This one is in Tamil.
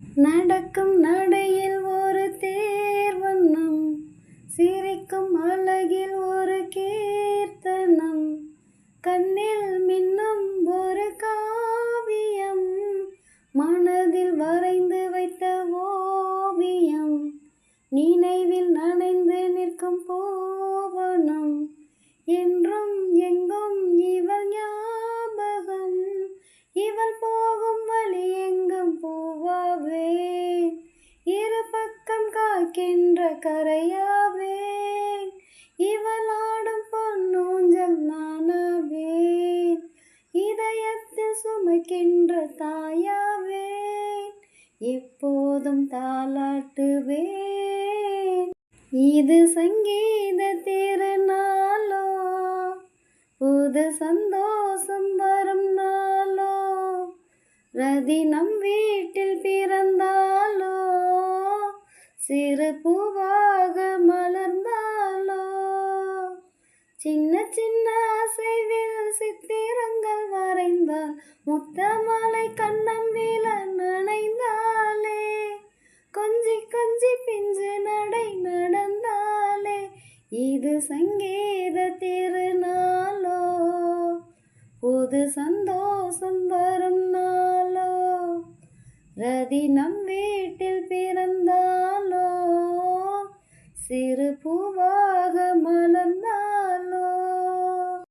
நடக்கும் நடையில் ஒரு தேர்வண்ணம் சிரிக்கும் அழகில் ஒரு கீர்த்தனம் கண்ணில் மின்னும் ஒரு காவியம் மனதில் வரைந்து வைத்த ஓவியம் நினைவில் நனைந்து நிற்கும் போவனம். கரையாவேன். கரையாவே இவள் ஆடும் பொன்னூஞ்சல் நானாவேன். இதயத்தில் சுமக்கின்ற தாயாவேன். எப்போதும் தாளாட்டுவேன். இது சங்கீத திறனாலோ புது சந்தோஷம் வரும் நாளோ? ரதி நம் வீட்டில் பிறந்தாலோ சிறு பூவாக மலர்ந்தாலோ? சின்ன சின்ன அசைவில் சித்திரங்கள் வரைந்தால் முத்தமலை கண்ணம் வீழ நனைந்தாலே? கொஞ்சி கொஞ்சி பிஞ்சு நடை நடந்தாலே? இது சங்கீத திருநாளோ? புது சந்தோஷம் வரும் ரதி நம் வீட்டில் பிறந்தாலோ சிறு பூ